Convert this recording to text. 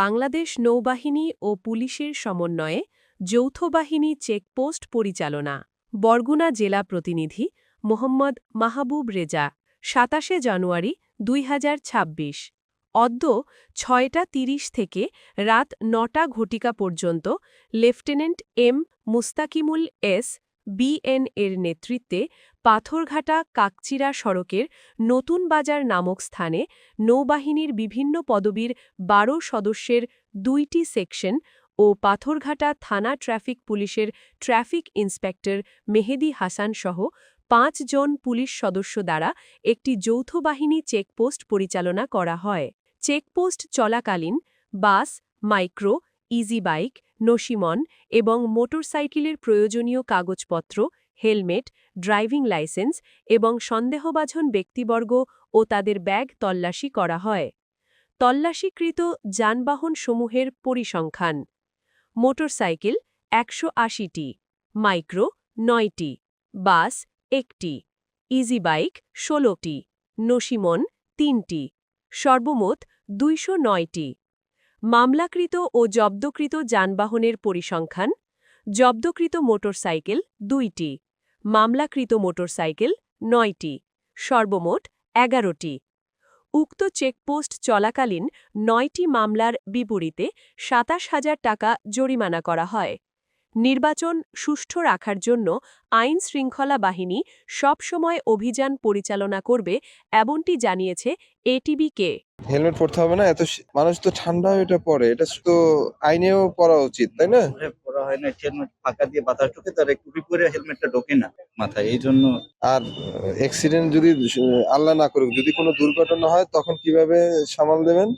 বাংলাদেশ নৌবাহিনী ও পুলিশের সমন্বয়ে যৌথ বাহিনী চেকপোস্ট পরিচালনা। বরগুনা জেলা প্রতিনিধি মোহাম্মদ মাহবুব রেজা, সাতাশে জানুয়ারি দুই হাজার ছাব্বিশ। অদ্য ছয়টা তিরিশ থেকে রাত নটা ঘটিকা পর্যন্ত lieutenant M Mustakimul S BN এর নেতৃত্বে পাথরঘাটা কাকচিরা সড়কের নতুন বাজার নামক স্থানে নৌবাহিনীর বিভিন্ন পদবীর বারো সদস্যের দুইটি সেকশন ও পাথরঘাটা থানা ট্রাফিক পুলিশের ট্রাফিক ইন্সপেক্টর মেহেদি হাসান সহ পাঁচজন পুলিশ সদস্য দ্বারা একটি যৌথ বাহিনী চেকপোস্ট পরিচালনা করা হয়। চেকপোস্ট চলাকালীন বাস, মাইক্রো, ইজি বাইক নসিমন এবং মোটরসাইকেলের প্রয়োজনীয় কাগজপত্র, হেলমেট, ড্রাইভিং লাইসেন্স এবং সন্দেহভাজন ব্যক্তিবর্গ ও তাদের ব্যাগ তল্লাশি করা হয়। তল্লাশিকৃত যানবাহনসমূহের পরিসংখ্যান। মোটরসাইকেল একশো আশিটি, মাইক্রো নয়টি, বাস একটি ইজি বাইক ষোলোটি, নসিমন তিনটি, সর্বমোট দুইশো নয়টি। মামলাকৃত ও জব্দকৃত যানবাহনের পরিসংখ্যান, জব্দকৃত মোটরসাইকেল দুইটি, মামলাকৃত মোটরসাইকেল নয়টি, সর্বমোট এগারোটি। উক্ত চেকপোস্ট চলাকালীন নয়টি মামলার বিপরীতে সাতাশ হাজার টাকা জরিমানা করা হয়। নির্বাচন সুষ্ঠু রাখার জন্য আইন শৃঙ্খলা বাহিনী সবসময় অভিযান পরিচালনা করবে এমনটি জানিয়েছে এটিবিকে হেলমেট পরতে হবে না এত মানুষ তো ঠান্ডা হয়ে এটা পরে এটা তো আইনেও পরা উচিত তাই না? পড়া হয় না হেলমেট ফাঁকা দিয়ে বাতাস ঢোকে তার টুপি পরে হেলমেটটা ঢোকে না মাথায় এই জন্য আর অ্যাক্সিডেন্ট যদি আল্লাহ না করুক যদি কোনো দুর্ঘটনা হয় তখন কীভাবে সামাল দেবেন?